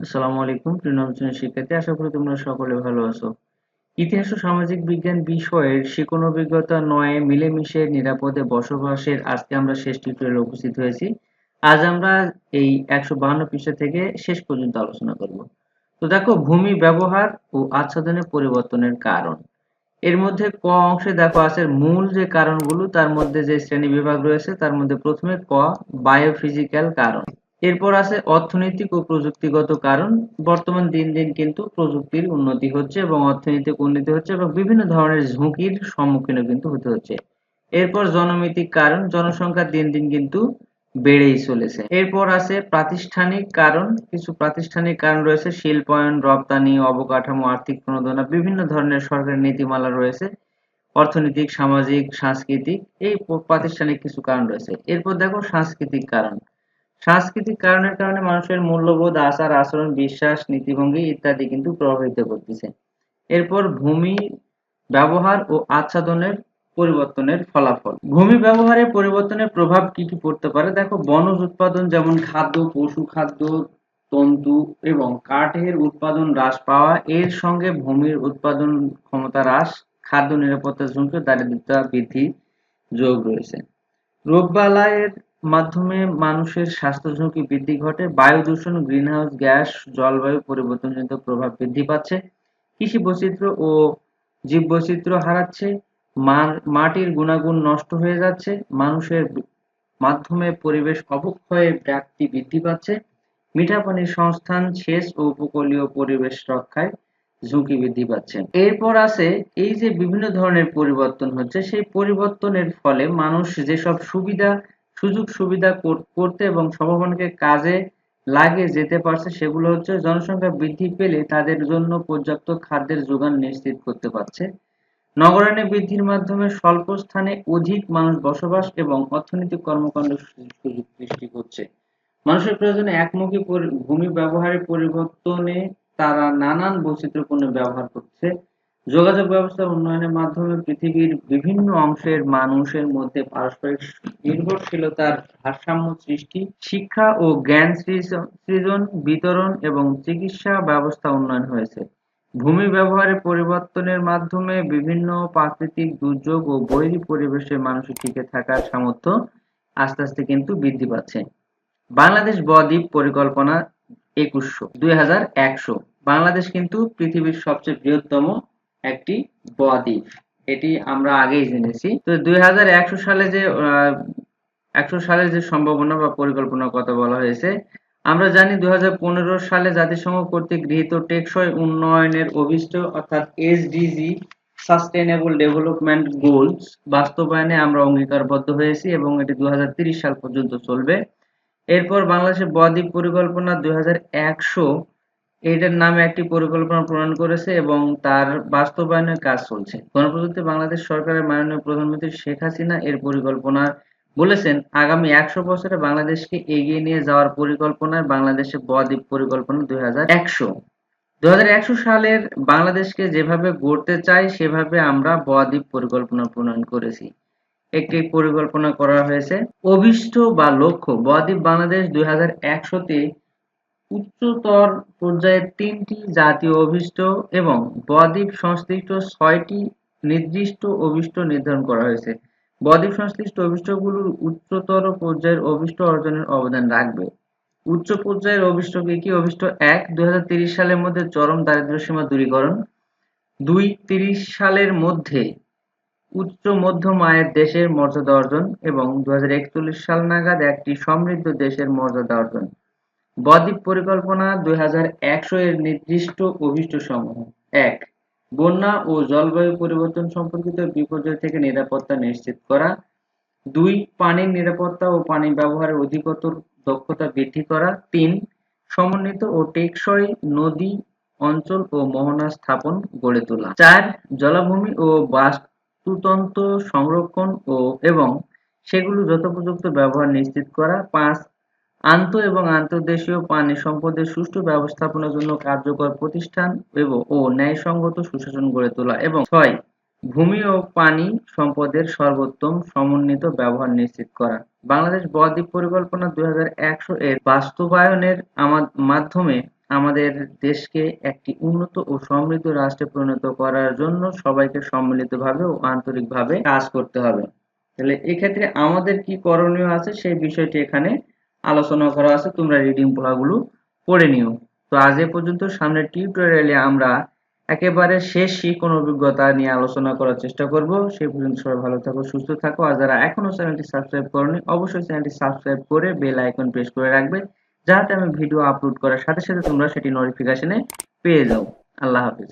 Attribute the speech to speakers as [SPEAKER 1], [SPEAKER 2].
[SPEAKER 1] আসসালামু আলাইকুম, প্রিয় নবম শিক্ষার্থী, আশা করি তোমরা সকলে ভালো আছো। ইতিহাস ও সামাজিক বিজ্ঞান বিষয়ের শিকন অভিজ্ঞতা নয়ে মিলেমিশে নিরাপদে বসবাসের আজকে আমরা শেষ টিউটোরিয়ালে উপস্থিত হয়েছি। আজ আমরা এই একশো বাহান্ন পৃষ্ঠা থেকে শেষ পর্যন্ত আলোচনা করব। তো দেখো, ভূমি ব্যবহার ও আচ্ছাদনের পরিবর্তনের কারণ। এর মধ্যে ক অংশে দেখো আছে মূল যে কারণগুলো, তার মধ্যে যে শ্রেণি বিভাগ রয়েছে, তার মধ্যে প্রথমে ক বায়োফিজিক্যাল কারণ। এরপর আছে অর্থনৈতিক ও প্রযুক্তিগত কারণ। বর্তমান দিন দিন কিন্তু প্রযুক্তির উন্নতি হচ্ছে এবং অর্থনৈতিক উন্নতি হচ্ছে এবং বিভিন্ন ধরনের ঝুঁকির সম্মুখীনও কিন্তু হতে হচ্ছে। এরপর জনমিতিক কারণ, জনসংখ্যা দিন দিন কিন্তু বেড়েই চলেছে। এরপর আছে প্রাতিষ্ঠানিক কারণ, কিছু প্রাতিষ্ঠানিক কারণ রয়েছে, শিল্পায়ন, রপ্তানি, অবকাঠামো, আর্থিক প্রণোদনা, বিভিন্ন ধরনের সরকারি নীতিমালা রয়েছে, অর্থনৈতিক, সামাজিক, সাংস্কৃতিক, এই প্রাতিষ্ঠানিক কিছু কারণ রয়েছে। এরপর দেখো সাংস্কৃতিক কারণ। সাংস্কৃতিক কারণের কারণে মানুষের মূল্যবোধ, আচার, আচরণ, বিশ্বাস, নীতিভঙ্গি ইত্যাদি কিন্তু প্রভাবিত করতেছে। এরপর ভূমি ব্যবহার ও আচ্ছাদনের পরিবর্তনের ফলাফল। ভূমি ব্যবহারের পরিবর্তনের প্রভাব কি কি পড়তে পারে? দেখো, বনজ উৎপাদন যেমন খাদ্য, পশু খাদ্য, তন্তু এবং কাঠের উৎপাদন হ্রাস পাওয়া, এর সঙ্গে ভূমির উৎপাদন ক্ষমতা হ্রাস, খাদ্য নিরাপত্তা দারিদ্রতা বৃদ্ধি যোগ রয়েছে। রোগবালাইয়ের মাধ্যমে মানুষের স্বাস্থ্য ঝুঁকি বৃদ্ধি ঘটে, বায়ু দূষণ, গ্রিনহাউস গ্যাস, জলবায়ু পরিবর্তনজনিত প্রভাব বৃদ্ধি পাচ্ছে, কৃষি বৈচিত্র্য ও জীববৈচিত্র্য হারাচ্ছে মাটির গুণাগুণ নষ্ট হয়ে যাচ্ছে, মানুষের মাধ্যমে পরিবেশ অবক্ষয়ের ব্যাপ্তি বৃদ্ধি পাচ্ছে, মিঠা পানির সংস্থান সেচ ও উপকূলীয় পরিবেশ রক্ষায় ঝুঁকি বৃদ্ধি পাচ্ছে। এরপর আছে এই যে বিভিন্ন ধরনের পরিবর্তন হচ্ছে, সেই পরিবর্তনের ফলে মানুষ যেসব সুবিধা সুযোগ সুবিধা করতে এবং সমবানকে কাজে লাগে যেতে পারছে, সেগুলো হচ্ছে জনসংখ্যা বৃদ্ধি পেলে তাদের জন্য পর্যাপ্ত খাদ্যের যোগান নিশ্চিত করতে পারছে। নগরায়নে বৃদ্ধির মাধ্যমে স্বল্প স্থানে অধিক মানুষ বসবাস এবং অর্থনৈতিক কর্মকাণ্ড সুযোগ সৃষ্টি করছে। মানুষের প্রয়োজনে একমুখী ভূমি ব্যবহারের পরিবর্তনে তারা নানান বৈচিত্র্যপূর্ণ ব্যবহার করছে। যোগাযোগ ব্যবস্থার উন্নয়নের মাধ্যমে পৃথিবীর বিভিন্ন অংশের মানুষের মধ্যে পারস্পরিক নির্ভরশীলতার ভারসাম্য সৃষ্টি, শিক্ষা ও জ্ঞান সৃজন বিতরণ এবং চিকিৎসা ব্যবস্থা উন্নয়ন হয়েছে। ভূমি ব্যবহারের পরিবর্তনের মাধ্যমে বিভিন্ন প্রাকৃতিক দুর্যোগ ও বৈরী পরিবেশে মানুষের টিকে থাকার সামর্থ্য আস্তে আস্তে কিন্তু বৃদ্ধি পাচ্ছে। বাংলাদেশ বদ্বীপ পরিকল্পনা একুশশো, দুই হাজার একশো। বাংলাদেশ কিন্তু পৃথিবীর সবচেয়ে বৃহত্তম একটি বদ্বীপ। এটি আমরা আগেই জেনেছি। তো দুই হাজার একশো সালে যে একশো সালের যে সম্ভাবনা বা পরিকল্পনার কথা বলা হয়েছে, আমরা জানি দুই হাজার পনেরো সালে জাতিসংঘ কর্তৃক গৃহীত টেকসই উন্নয়নের অভিষ্ট অর্থাৎ এসডিজি সাস্টেনেবল ডেভেলপমেন্ট গোলস বাস্তবায়নে আমরা অঙ্গীকারবদ্ধ হয়েছি এবং এটি দু সাল পর্যন্ত চলবে। এরপর বাংলাদেশের বদ্বীপ পরিকল্পনা দুই হাজার একশো এটার নামে একটি পরিকল্পনা প্রণয়ন করেছে এবং তার বাস্তবায়নের কাজ চলছে। গণপ্রজাতন্ত্রী বাংলাদেশ সরকারের মাননীয় প্রধানমন্ত্রী শেখ হাসিনা এর পরিকল্পনা বলেছেন, আগামী একশো বছরে বাংলাদেশকে এগিয়ে নিয়ে যাওয়ার পরিকল্পনায় বাংলাদেশে বদ্বীপ পরিকল্পনা দুই হাজার একশো। একশো সালের বাংলাদেশকে যেভাবে গড়তে চাই সেভাবে আমরা বদ্বীপ পরিকল্পনা প্রণয়ন করেছি। একটি পরিকল্পনা করা হয়েছে। অভিষ্ট বা লক্ষ্য, বদ্বীপ বাংলাদেশ দুই হাজার একশোতে উচ্চতর পর্যায়ের তিনটি জাতীয় অভীষ্ট এবং বদ্বীপ সংশ্লিষ্ট ছয়টি নির্দিষ্ট অভীষ্ট নির্ধারণ করা হয়েছে। বদ্বীপ সংশ্লিষ্ট অভীষ্টগুলোর উচ্চতর পর্যায়ের অভিষ্ট অর্জনের অবদান রাখবে। উচ্চ পর্যায়ের অভীষ্ট কি কি অভীষ্ট? এক দুই সালের মধ্যে চরম দারিদ্র সীমা দূরীকরণ। দুই, তিরিশ সালের মধ্যে উচ্চ মধ্যম আয়ের দেশের মর্যাদা অর্জন। এবং দু হাজার একচল্লিশ সাল নাগাদ একটি সমৃদ্ধ দেশের মর্যাদা অর্জন। বদ্বীপ পরিকল্পনা দুই এর নির্দিষ্ট সমূহ। এক, বন্যা ও জলবায়ু পরিবর্তন সম্পর্কিত বিপর্যয় থেকে নিরাপত্তা নিশ্চিত করা। দুই, পানির নিরাপত্তা ও পানি ব্যবহারের অধিকতর দক্ষতা বৃদ্ধি করা। তিন, সমন্বিত ও টেকসই নদী, অঞ্চল ও মোহনা স্থাপন গড়ে তোলা। চার, জলাভূমি ও বাস্তুতন্ত্র সংরক্ষণ ও এবং সেগুলো যথোপযুক্ত ব্যবহার নিশ্চিত করা। পাঁচ আন্ত এবং আন্তর্দেশীয় পানি সম্পদের সুষ্ঠু ব্যবস্থাপনার জন্য কার্যকর প্রতিষ্ঠান এবং ও ন্যায়সঙ্গত সুশাসন গড়ে তোলা এবং ছয়, ভূমি ও পানি সম্পদের সর্বোত্তম সমন্বিত ব্যবহার নিশ্চিত করা। বাংলাদেশ বদ্বীপ পরিকল্পনা দুই হাজার একশো এর বাস্তবায়নের মাধ্যমে আমাদের দেশকে একটি উন্নত ও সমৃদ্ধ রাষ্ট্রে পরিণত করার জন্য সবাইকে সম্মিলিতভাবে ও আন্তরিকভাবে কাজ করতে হবে। তাহলে এক্ষেত্রে আমাদের কি করণীয় আছে সেই বিষয়টি এখানে আলোচনা করা আছে, তোমরা রিডিং পড়াগুলো পড়ে নিও। তো আজ এ পর্যন্ত সামনের টিউটোরিয়ালে আমরা একেবারে শেষ শিখন অভিজ্ঞতা নিয়ে আলোচনা করার চেষ্টা করব। সেই পর্যন্ত সবাই ভালো থাকো, সুস্থ থাকো। আর যারা এখনও চ্যানেলটি সাবস্ক্রাইব করনি, অবশ্যই চ্যানেলটি সাবস্ক্রাইব করে বেল আইকন প্রেস করে রাখবে, যাতে আমি ভিডিও আপলোড করার সাথে সাথে তোমরা সেটি নোটিফিকেশনে পেয়ে যাও। আল্লাহ হাফিজ।